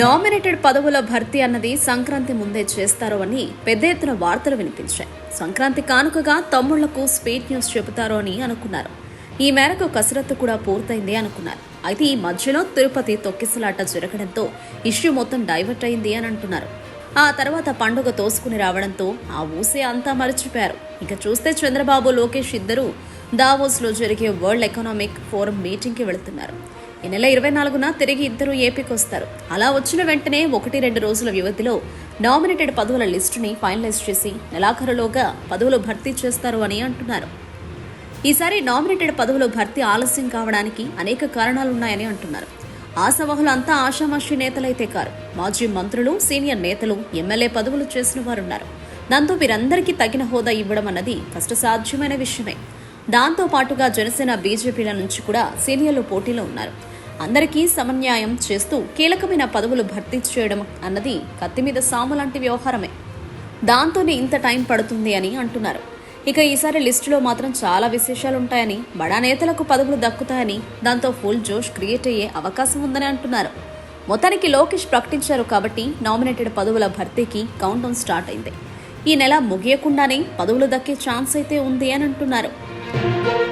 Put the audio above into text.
Nominated పదవుల భర్తీ అన్నది సంక్రాంతి ముందే చేస్తారు అని పెద్ద ఎత్తున వార్తలు వినిపించాయి. సంక్రాంతి కానుకగా తమ్ముళ్ళకు స్పీడ్ న్యూస్ చెబుతారు అని అనుకున్నారు. ఈ మేరకు కసరత్తు కూడా పూర్తయింది అనుకున్నారు. అయితే ఈ మధ్యలో తిరుపతి తొక్కిసలాట జరగడంతో ఇష్యూ మొత్తం డైవర్ట్ అయింది అని అంటున్నారు. ఆ తర్వాత పండుగ తోసుకుని రావడంతో ఆ ఊసే అంతా మరచిపోయారు. ఇక చూస్తే చంద్రబాబు లోకేష్ ఇద్దరూ దావోస్లో జరిగే వరల్డ్ ఎకనామిక్ ఫోరం మీటింగ్కి వెళుతున్నారు. ఈ నెల ఇరవై నాలుగున తిరిగి ఇద్దరు ఏపీకి వస్తారు. అలా వచ్చిన వెంటనే ఒకటి రెండు రోజుల వ్యవధిలో నామినేటెడ్ పదవుల లిస్టుని ఫైనలైజ్ చేసి నెలాఖరులోగా పదవులు భర్తీ చేస్తారు అని అంటున్నారు. ఈసారి నామినేటెడ్ పదవులు భర్తీ ఆలస్యం కావడానికి అనేక కారణాలున్నాయని అంటున్నారు. ఆశావహులు అంతా ఆషామాషి నేతలైతే కారు. మాజీ మంత్రులు సీనియర్ నేతలు ఎమ్మెల్యే పదవులు చేసిన వారున్నారు. దాంతో వీరందరికీ తగిన హోదా ఇవ్వడం అన్నది కష్టసాధ్యమైన విషయమే. దాంతో పాటుగా జనసేన బీజేపీల నుంచి కూడా సీనియర్లు పోటీలో ఉన్నారు. అందరికీ సమన్యాయం చేస్తూ కీలకమైన పదవులు భర్తీ చేయడం అన్నది కత్తి మీద సాము లాంటి వ్యవహారమే. దాంతోనే ఇంత టైం పడుతుంది అని అంటున్నారు. ఇక ఈసారి లిస్టులో మాత్రం చాలా విశేషాలు ఉంటాయని బడా నేతలకు పదవులు దక్కుతాయని దాంతో ఫుల్ జోష్ క్రియేట్ అయ్యే అవకాశం ఉందని అంటున్నారు. మొత్తానికి లోకేష్ ప్రకటించారు కాబట్టి నామినేటెడ్ పదవుల భర్తీకి కౌంట్ డౌన్ స్టార్ట్ అయింది. ఈ నెల ముగియకుండానే పదవులు దక్కే ఛాన్స్ అయితే ఉంది అని అంటున్నారు. Thank you.